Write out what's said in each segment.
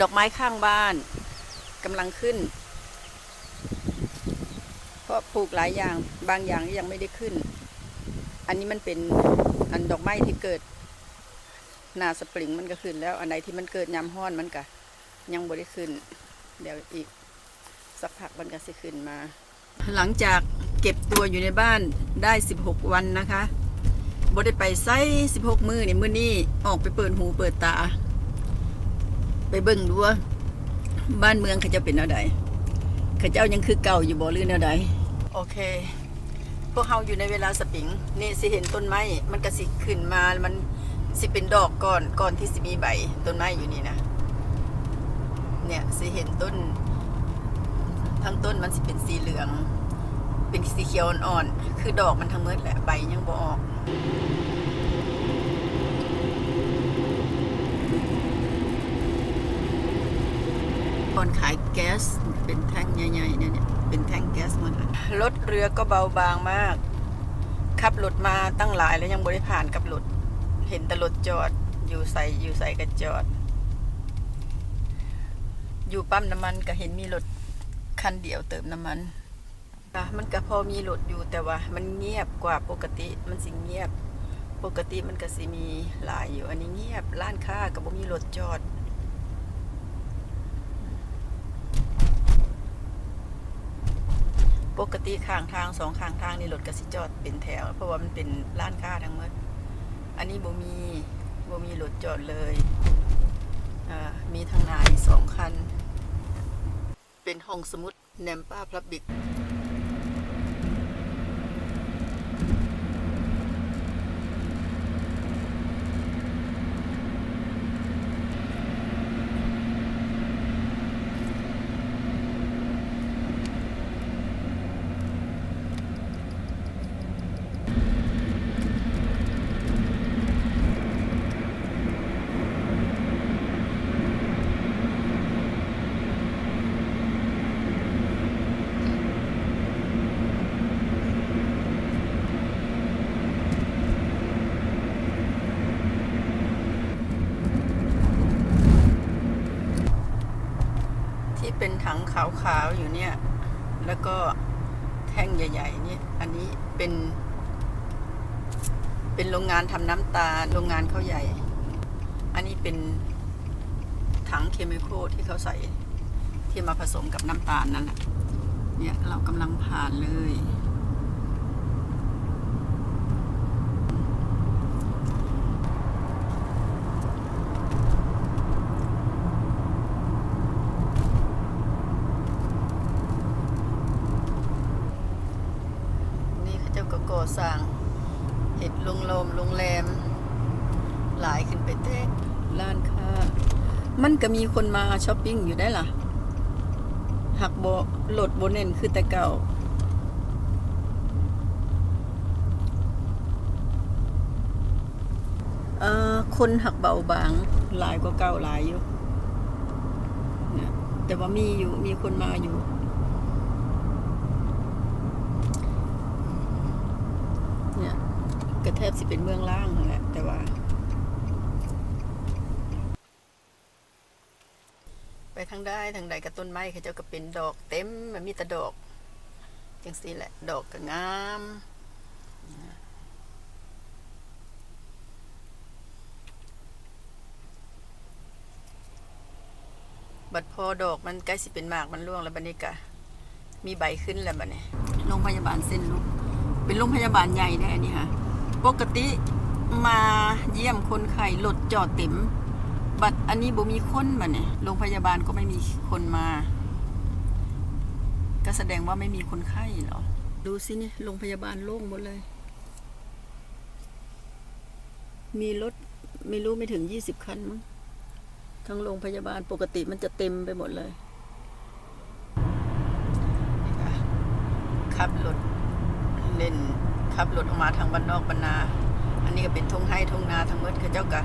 ดอกไม้ข้างบ้านกำลังขึ้น เพราะปลูกหลายอย่างบางอย่างยังไม่ได้ขึ้น อันนี้มันเป็นอันดอกไม้ที่เกิดนาสปริงมันก็ขึ้น แล้วอันไหนที่มันเกิดยามห้อนมันก็ยังบ่ได้ขึ้น เดี๋ยวอีกสักพักมันก็สิขึ้นมา หลังจากเก็บตัวอยู่ในบ้านได้ 16 วันนะคะบ่ได้ไปไซ16 มือนี่มื้อนี้ออกไปเปิดหูเปิดตา ไปเบิ่งดูว่าบ้านเมืองเขาจะเป็นแนวใดเขาเจ้ายังคือเก่าอยู่บ่หรือแนวใดโอเค พวกเราอยู่ในเวลาสปริงนี่สิเห็นต้นไม้มันก็สิขึ้นมามันสิเป็นดอกก่อนก่อนที่สิมีใบต้นไม้อยู่นี่นะเนี่ยสิเห็นต้น ทั้งต้นมันสิเป็นสีเหลือง เป็นสีเขียวอ่อนๆคือดอกมันทั้งหมดแหละใบยังบ่ออก คนขายแก๊สเป็นแท่งใหญ่ๆเนี่ยเป็นแท่งแก๊สหมดรถเรือก็เบาบางมากขับรถมาตั้งหลายแล้วยังบริผ่านกับรถเห็นแต่รถจอดอยู่ใส่อยู่ใส่ก็จอด อยู่ปั๊มน้ำมันก็เห็นมีรถคันเดียวเติมน้ำมันอะมันก็พอมีรถอยู่แต่ว่า มันเงียบกว่าปกติมันสิเงียบ ปกติมันก็สิมีหลายอยู่ อันนี้เงียบร้านค้าก็บ่มีรถจอด ปกติข้างทางสองข้างทางนี่รถกสิจอดเป็นแถว เพราะว่ามันเป็นร้านค้าทั้งหมด อันนี้บ่มีบ่มีรถจอดเลยมีทางนาอีกสองคัน เป็นห้องสมุดแนมป้าพลับบิก ขาวๆอยู่เนี่ย แล้วก็แท่งใหญ่ๆนี่อันนี้เป็น เป็นโรงงานทำน้ำตาลโรงงานเขาใหญ่ อันนี้เป็นถังเคมีคอลที่เขาใส่ที่มาผสมกับน้ำตาลนั่นแหละเนี่ยเรากำลังผ่านเลย นี่เขาเจ้า ก่อสร้างเห็ดโรงแรมโรงแรม หลายขึ้นไปเต้ร้านค้า มันก็มีคนมาช้อปปิ้งอยู่ได้ล่ะ หักโบโหลดโบเน่นคือแต่เก่าเอ่อคนหักเบาบางหลายกว่าเก่าหลายอยู่ แต่ว่ามีอยู่มีคนมาอยู่ กระแทบสิเป็นเมืองล่างนั่นแหละแต่ว่า ไปทางได้ทางใดกับต้นไม้เขาเจ้าก็เป็นดอกเต็มมันมีแต่ดอกจังสีแหละ ดอกก็งามบัดพอดอกมันใกล้สิเป็นหมากมันร่วงแล้วบัดนี้กะมีใบขึ้นแล้วบัดนี้โรงพยาบาลเส้นลุกเป็นโรงพยาบาลใหญ่ได้อันนี้ค่ะ ปกติมาเยี่ยมคนไข้รถจอดเต็ม บัดอันนี้บ่มีคนบัดเนี่ยโรงพยาบาลก็ไม่มีคนมา ก็แสดงว่าไม่มีคนไข้เหรอ ดูสิเนี่ยโรงพยาบาลโล่งหมดเลย มีรถไม่รู้ไม่ถึงยี่สิบคันมั้งทั้งโรงพยาบาลปกติมันจะเต็มไปหมดเลยขับรถเล่น ขับรถออกมาทางบ้านนอกบ้านนา อันนี้ก็เป็นทุ่งไห้ทุ่งนาทั้งหมดเขาเจ้ากะ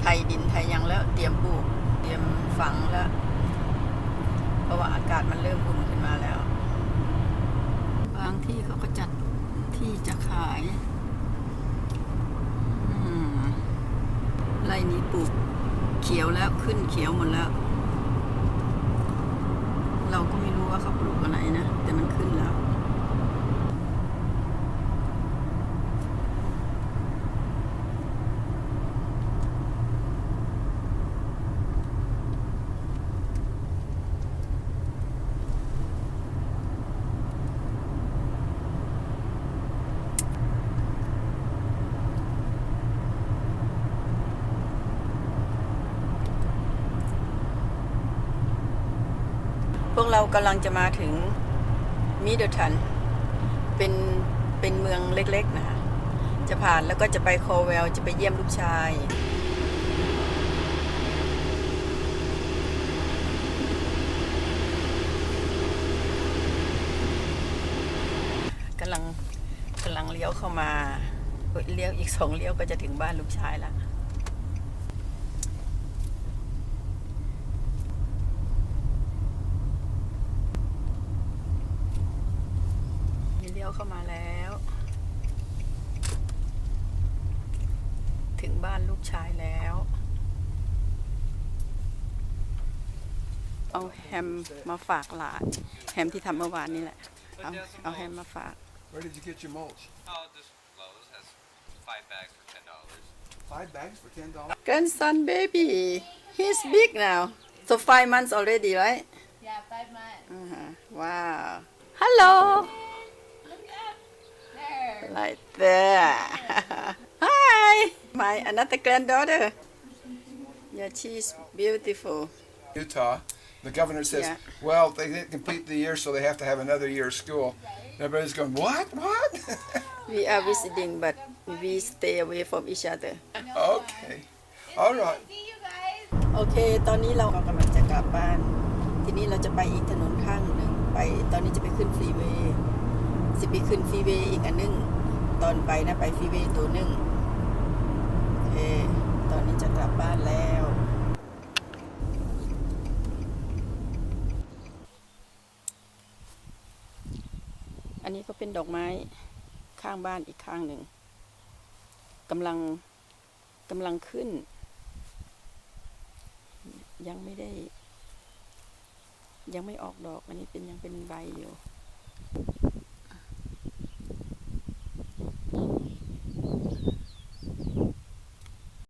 ไทยดินไทยยังแล้วเตรียมปลูก เตรียมฝังแล้ว เพราะว่าอากาศมันเริ่มอุ่นขึ้นมาแล้ว บางที่เขาก็จัดที่จะขายไร่นี้ปลูกเขียวแล้วขึ้นเขียวหมดแล้ว ว่าเขาปลูกอะไรนะ แต่มันขึ้นแล้ว พ วกเรากำลังจะมาถึงมิเด l ทันเป็นเป็นเมืองเล็กๆนะคะจะผ่านแล้วก็จะไปโคเวลจะไปเยี่ยมลูกชาย กำลังกำลังเลี้ยวเข้ามาเลี้ยวอีกสองเลี้ยวก็จะถึงบ้านลูกชายแล้ว เลี้ยวเข้ามาแล้ว ถึงบ้านลูกชายแล้ว เอาแฮมมาฝากหลานแฮมที่ทำเมื่อวานนี่แหละ เอาเอาแฮมมาฝาก Where did you get your mulch? Oh, just Lowe's has five bags for ten dollars. Five bags for ten dollars. grandson baby he's big now so five months already right Yeah, five months. uh-huh. wow hello Look up. There. right there hi my another granddaughter yeah she's beautiful Utah, the governor says, Yeah. well, they didn't complete the year, so they have to have another year of school. And everybody's going, what? What? we are visiting but we stay away from each other okay. All right. See you guys. โอเค ตอนนี้เรากำลังจะกลับบ้าน ทีนี้เราจะไปอีกถนนข้างหนึ่ง ไป ตอนนี้จะไปขึ้นฟรีเวย์ สิไปขึ้นฟรีเวย์อีกอันหนึง ตอนไปนะไปฟรีเวย์ตัวหนึ่งโอตอนนี้จะกลับบ้านแล้ว อันนี้ก็เป็นดอกไม้ข้างบ้านอีกข้างหนึ่งกำลังกำลังขึ้น ยังไม่ได้ ยังไม่ออกดอก อันนี้เป็นยังเป็นใบอยู่